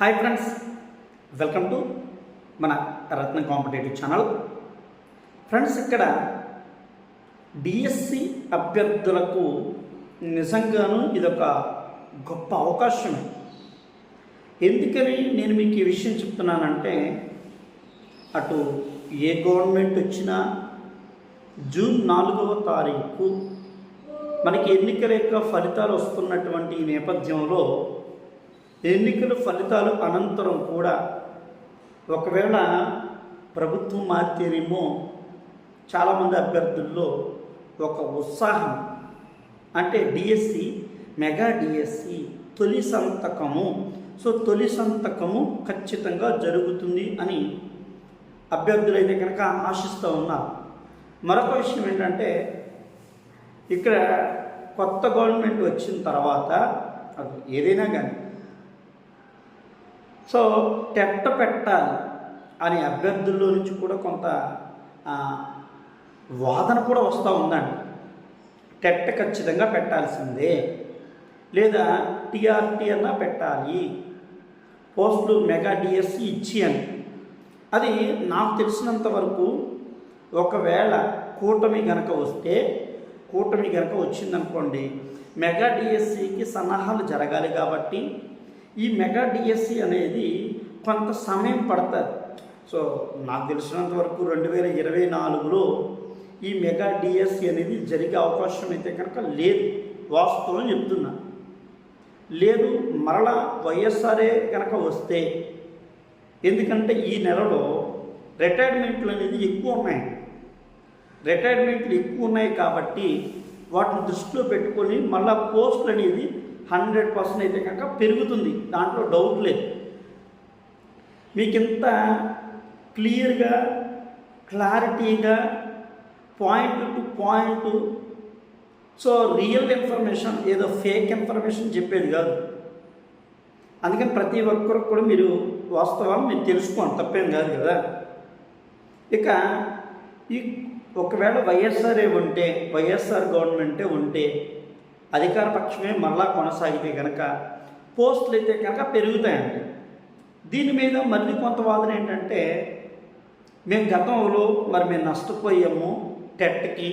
Hi friends welcome to మన Ratna competitive channel friends ఇక్కడ DSC అభ్యర్థులకు నిజంగాను ఇదొక గొప్ప అవకాశం. ఎందుకని నేను మీకు ఈ విషయం చెప్తున్నానంటే అటు ఏ గవర్నమెంట్ వచ్చినా జూన్ నాలుగవ తారీఖు మనకి ఎన్నికల యొక్క ఫలితాలు వస్తున్నటువంటి ఈ నేపథ్యంలో ఎన్నికల ఫలితాలు అనంతరం కూడా ఒకవేళ ప్రభుత్వం మారితేనేమో చాలామంది అభ్యర్థుల్లో ఒక ఉత్సాహం. అంటే డిఎస్సి మెగా డిఎస్సి తొలి సంతకము. సో తొలి సంతకము ఖచ్చితంగా జరుగుతుంది అని అభ్యర్థులైతే కనుక ఆశిస్తూ ఉన్నారు. మరొక విషయం ఏంటంటే ఇక్కడ కొత్త గవర్నమెంట్ వచ్చిన తర్వాత అది ఏదైనా కానీ సో టెట్ట పెట్టాలి అనే అభ్యర్థుల్లో నుంచి కూడా కొంత వాదన కూడా వస్తూ ఉందండి. టెట్ట ఖచ్చితంగా పెట్టాల్సిందే. లేదా టీఆర్టీ అన్నా పెట్టాలి. పోస్టులు మెగా డిఎస్సి ఇచ్చి అని. అది నాకు తెలిసినంత వరకు ఒకవేళ కూటమి గనక వస్తే కూటమి గనక వచ్చిందనుకోండి మెగా డిఎస్సికి సన్నాహాలు జరగాలి కాబట్టి ఈ మెగా డిఎస్సి అనేది కొంత సమయం పడుతుంది. సో నాకు తెలిసినంత వరకు రెండు వేల ఇరవై నాలుగులో ఈ మెగా డిఎస్సి అనేది జరిగే అవకాశం అయితే కనుక లేదు. వాస్తవం చెప్తున్నా. లేదు మరలా వైఎస్ఆర్ఏ కనుక వస్తే ఎందుకంటే ఈ నెలలో రిటైర్మెంట్లు అనేది ఎక్కువ ఉన్నాయి. రిటైర్మెంట్లు ఎక్కువ ఉన్నాయి కాబట్టి వాటిని దృష్టిలో పెట్టుకొని మళ్ళా పోస్టులు అనేది హండ్రెడ్ పర్సెంట్ అయితే కనుక పెరుగుతుంది. దాంట్లో డౌట్ లేదు. మీకు ఇంత క్లియర్గా క్లారిటీగా point to point so real information ఏదో ఫేక్ ఇన్ఫర్మేషన్ చెప్పేది కాదు. అందుకని ప్రతి ఒక్కరికి కూడా మీరు వాస్తవాలు మీరు తెలుసుకోండి. తప్పేం కాదు కదా. ఇక ఈ ఒకవేళ వైఎస్ఆర్ఏ ఉంటే వైఎస్ఆర్ గవర్నమెంటే ఉంటే అధికార పక్షమే మరలా కొనసాగితే కనుక పోస్టులు అయితే కనుక పెరుగుతాయండి. దీని మీద మళ్ళీ కొంత వాదన ఏంటంటే మేము గతంలో మరి మేము నష్టపోయాము టెట్కి.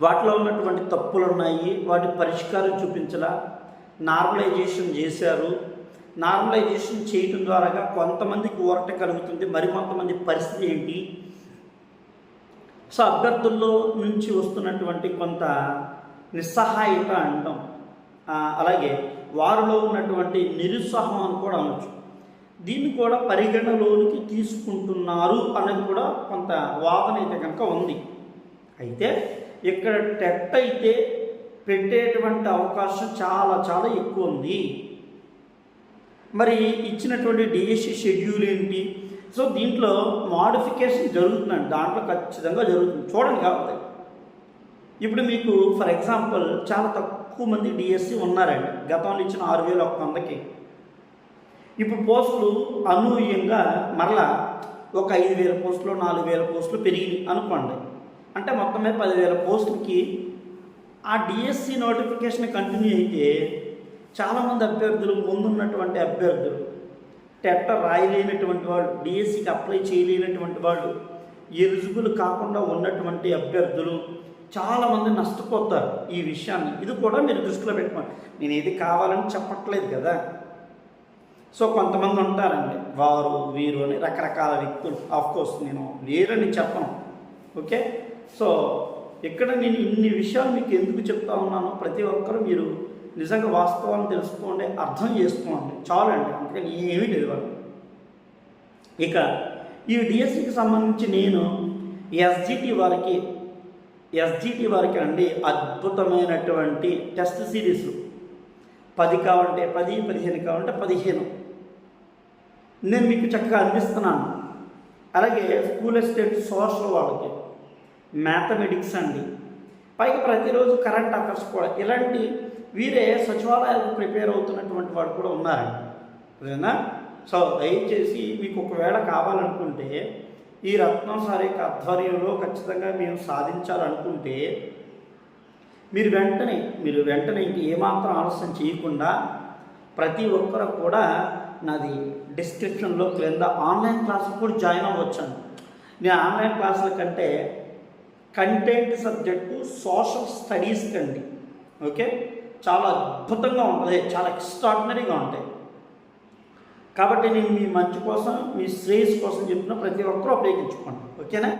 వాటిలో ఉన్నటువంటి తప్పులు ఉన్నాయి వాటి పరిష్కారం చూపించలా. నార్మలైజేషన్ చేశారు. నార్మలైజేషన్ చేయటం ద్వారా కొంతమందికి ఊరట కలుగుతుంది మరి కొంతమంది పరిస్థితి ఏంటి? సో అభ్యర్థుల్లో నుంచి వస్తున్నటువంటి కొంత నిస్సహాయత అంటాం. అలాగే వారిలో ఉన్నటువంటి నిరుత్సాహం అని కూడా అనొచ్చు. దీన్ని కూడా పరిగణలోనికి తీసుకుంటున్నారు అనేది కూడా కొంత వాదన అయితే కనుక ఉంది. అయితే ఇక్కడ టెట్ అయితే పెట్టేటువంటి అవకాశం చాలా చాలా ఎక్కువ ఉంది. మరి ఇచ్చినటువంటి డిఎస్సి షెడ్యూల్ ఏంటి? సో దీంట్లో మాడిఫికేషన్ జరుగుతుందండి. దాంట్లో ఖచ్చితంగా జరుగుతుంది. చూడండి కాబట్టి ఇప్పుడు మీకు ఫర్ ఎగ్జాంపుల్ చాలా తక్కువ మంది డిఎస్సి ఉన్నారండి. గతంలో ఇచ్చిన ఆరు వేల ఒక్క వందకి. ఇప్పుడు పోస్టులు అనూహ్యంగా మరలా ఒక ఐదు వేల పోస్టులు నాలుగు వేల పోస్టులు పెరిగింది అనుకోండి. అంటే మొత్తం మీద పదివేల పోస్టులకి ఆ డిఎస్సి నోటిఫికేషన్ కంటిన్యూ అయితే చాలామంది అభ్యర్థులు ముందున్నటువంటి అభ్యర్థులు టెట్ట రాయలేనటువంటి వాళ్ళు డిఎస్సికి అప్లై చేయలేనటువంటి వాళ్ళు ఎలిజిబుల్ కాకుండా ఉన్నటువంటి అభ్యర్థులు చాలామంది నష్టపోతారు ఈ విషయాన్ని. ఇది కూడా మీరు దృష్టిలో పెట్టుకోండి. నేను ఏది కావాలని చెప్పట్లేదు కదా. సో కొంతమంది ఉంటారండి. వారు వీరు అని రకరకాల వ్యక్తులు. కోర్స్ నేను లేరని చెప్పను. ఓకే సో ఇక్కడ నేను ఇన్ని విషయాలు మీకు ఎందుకు చెప్తా ఉన్నానో ప్రతి ఒక్కరూ మీరు నిజంగా వాస్తవాన్ని తెలుసుకోండి అర్థం చేసుకోండి. చాలండి. అందుకని ఏమీ లేదు వాళ్ళు ఇక ఈ డిఎస్సికి సంబంధించి నేను ఎస్జిటి వారికి ఎస్జిటి వారికి అండి అద్భుతమైనటువంటి టెస్ట్ సిరీస్ పది కావాలంటే పది పదిహేను కావాలంటే పదిహేను. నేను మీకు చక్కగా అందిస్తున్నాను. అలాగే స్కూల్ ఎస్టేట్ సోషల్ వాళ్ళకి మ్యాథమెటిక్స్ అండి. పైగా ప్రతిరోజు కరెంట్ అఫైర్స్ కూడా. ఇలాంటి వీరే సచివాలయాలకు ప్రిపేర్ అవుతున్నటువంటి వాడు కూడా ఉన్నారండి. అదేనా సో దయచేసి మీకు ఒకవేళ కావాలనుకుంటే ఈ రత్నం సార్ యొక్క ఆధ్వర్యంలో ఖచ్చితంగా మేము సాధించాలనుకుంటే మీరు వెంటనే మీరు వెంటనే ఇంక ఏమాత్రం ఆలస్యం చేయకుండా ప్రతి ఒక్కరు కూడా నాది డిస్క్రిప్షన్లో క్రింద ఆన్లైన్ క్లాసులు కూడా జాయిన్ అవ్వచ్చాను నేను ఆన్లైన్ క్లాసుల కంటే కంటెంట్ సబ్జెక్టు సోషల్ స్టడీస్ కండి ఓకే? చాలా అద్భుతంగా ఉంటుంది చాలా ఎక్స్ట్రాడినరీగా ఉంటాయి. కాబట్టి నేను మీ మంచి కోసం మీ శ్రేయస్ కోసం చెప్తున్న ప్రతి ఒక్కరూ ఉపయోగించుకోండి ఓకేనా?